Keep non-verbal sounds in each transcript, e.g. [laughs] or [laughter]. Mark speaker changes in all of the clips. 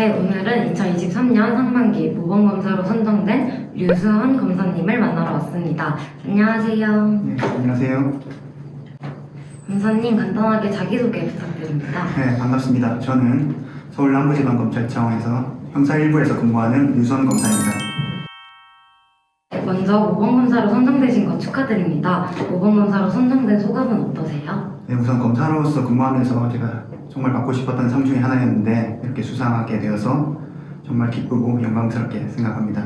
Speaker 1: 네, 오늘은 2023년 상반기 모범검사로 선정된 류수헌 검사님을 만나러 왔습니다. 안녕하세요.
Speaker 2: 네, 안녕하세요.
Speaker 1: 검사님 간단하게 자기소개 부탁드립니다.
Speaker 2: 네, 반갑습니다. 저는 서울 남부지방검찰청에서 형사 1부에서 근무하는 유선 검사입니다.
Speaker 1: 네, 먼저 모범검사로 선정되신 거 축하드립니다. 모범검사로 선정된 소감은 어떠세요?
Speaker 2: 네, 우선 검사로서 근무하면서 제가 정말 받고 싶었던 상 중에 하나였는데 이렇게 수상하게 되어서 정말 기쁘고 영광스럽게 생각합니다.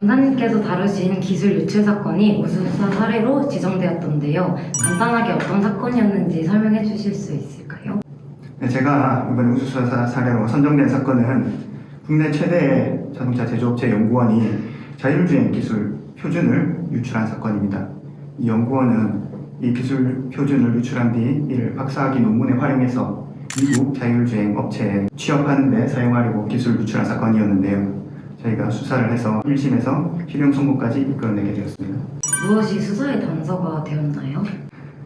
Speaker 1: 검사님께서 다루신 기술 유출 사건이 우수사 사례로 지정되었던데요. 간단하게 어떤 사건이었는지 설명해 주실 수 있을까요?
Speaker 2: 네, 제가 이번에 우수수사 사례로 선정된 사건은 국내 최대의 자동차 제조업체 연구원이 자율주행 기술 표준을 유출한 사건입니다. 이 연구원은 이 기술 표준을 유출한 뒤 이를 박사학위 논문에 활용해서 미국 자율주행 업체에 취업하는 데 사용하려고 기술 유출한 사건이었는데요. 저희가 수사를 해서 1심에서 실형 선고까지 이끌어내게 되었습니다.
Speaker 1: 무엇이 수사의 단서가 되었나요?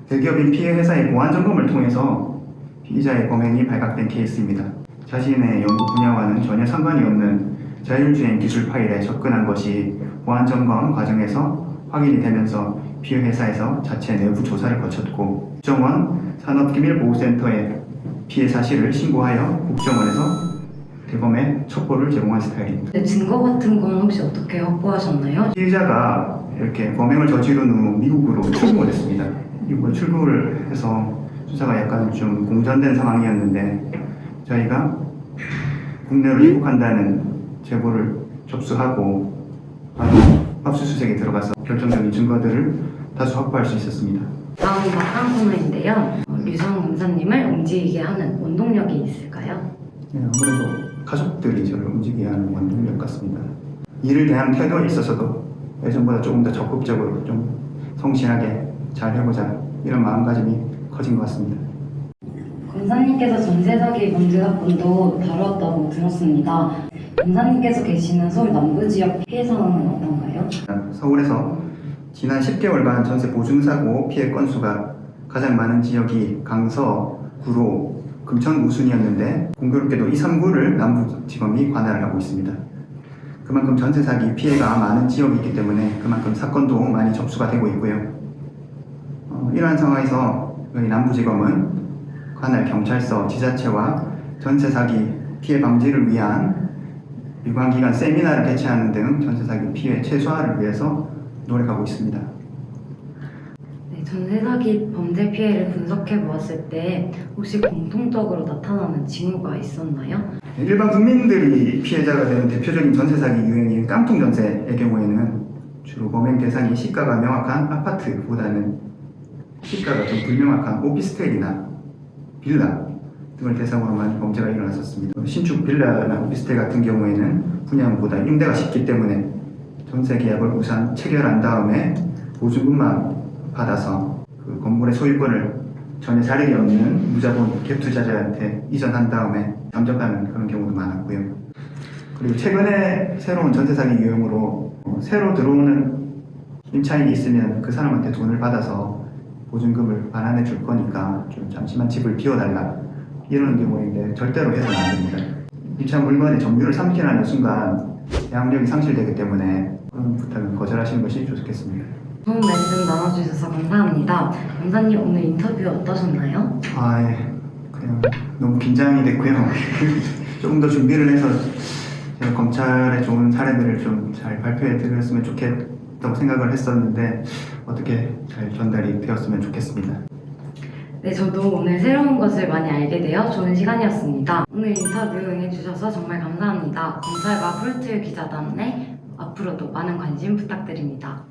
Speaker 2: 대기업인 피해 회사의 보안 점검을 통해서 피의자의 범행이 발각된 케이스입니다. 자신의 연구 분야와는 전혀 상관이 없는 자율주행 기술 파일에 접근한 것이 보안 점검 과정에서 확인이 되면서 피해 회사에서 자체 내부 조사를 거쳤고 국정원 산업기밀보호센터에 피해 사실을 신고하여 국정원에서 대검에 첩보를 제공한 스타일입니다.
Speaker 1: 네, 증거 같은 건 혹시 어떻게 확보하셨나요?
Speaker 2: 피해자가 이렇게 범행을 저지른 후 미국으로 출국을 했습니다. 미국으로 출국을 해서 수사가 약간 좀 공전된 상황이었는데 저희가 국내로 입국한다는 제보를 접수하고 바로 압수수색에 들어가서 결정적인 증거들을 다수 확보할 수 있었습니다.
Speaker 1: 다음 막상 코너인데요. 어, 류성 검사님을 움직이게 하는 원동력이 있을까요?
Speaker 2: 네, 아무래도 가족들이 저를 움직여야 하는 원동력 같습니다. 일을 대한 태도에 있어서도 예전보다 조금 더 적극적으로 좀 성실하게 잘 해보자 이런 마음가짐이 커진 것 같습니다.
Speaker 1: 검사님께서 전세 사기 범죄 사건도 다루었다고 들었습니다. 검사님께서 계시는 서울 남부 지역 피해 상황은 어떤가요?
Speaker 2: 서울에서 지난 10개월간 전세 보증사고 피해 건수가 가장 많은 지역이 강서, 구로, 금천 우순이었는데 공교롭게도 이 3구를 남부지검이 관할을 하고 있습니다. 그만큼 전세 사기 피해가 많은 지역이기 때문에 그만큼 사건도 많이 접수가 되고 있고요. 어, 이러한 상황에서 저희 남부지검은 관할 경찰서, 지자체와 전세 사기 피해 방지를 위한 유관기관 세미나를 개최하는 등 전세 사기 피해 최소화를 위해서 노력하고 있습니다.
Speaker 1: 네, 전세 사기 범죄 피해를 분석해 보았을 때 혹시 공통적으로 나타나는 징후가 있었나요?
Speaker 2: 일반 국민들이 피해자가 되는 대표적인 전세 사기 유형인 깡통 전세의 경우에는 주로 범행 대상이 시가가 명확한 아파트보다는 시가가 좀 불명확한 오피스텔이나 빌라 등을 대상으로 많이 범죄가 일어났었습니다. 신축 빌라나 오피스텔 같은 경우에는 분양보다 임대가 쉽기 때문에 전세 계약을 우선 체결한 다음에 보증금만 받아서 그 건물의 소유권을 전혀 자력이 없는 무자본 갭 투자자한테 이전한 다음에 잠적하는 그런 경우도 많았고요. 그리고 최근에 새로운 전세 사기 유형으로 어, 새로 들어오는 임차인이 있으면 그 사람한테 돈을 받아서 보증금을 반환해 줄 거니까 좀 잠시만 집을 비워달라 이러는 경우인데 절대로 해서는 안 됩니다. 입차 물건의 점유를 삼키라는 순간 양력이 상실되기 때문에 그런 부탁은 거절하시는 것이 좋겠습니다.
Speaker 1: 좋은 말씀 나눠주셔서 감사합니다. 검사님 오늘 인터뷰 어떠셨나요?
Speaker 2: 아, 예. 그냥 너무 긴장이 됐고요. [laughs] 조금 더 준비를 해서 제가 검찰의 좋은 사례들을 좀 잘 발표해 드렸으면 좋겠다고 생각을 했었는데 어떻게 잘 전달이 되었으면 좋겠습니다.
Speaker 1: 네, 저도 오늘 새로운 것을 많이 알게 되어 좋은 시간이었습니다. 오늘 인터뷰 응해주셔서 정말 감사합니다. 검찰과 프루트 기자단에 앞으로도 많은 관심 부탁드립니다.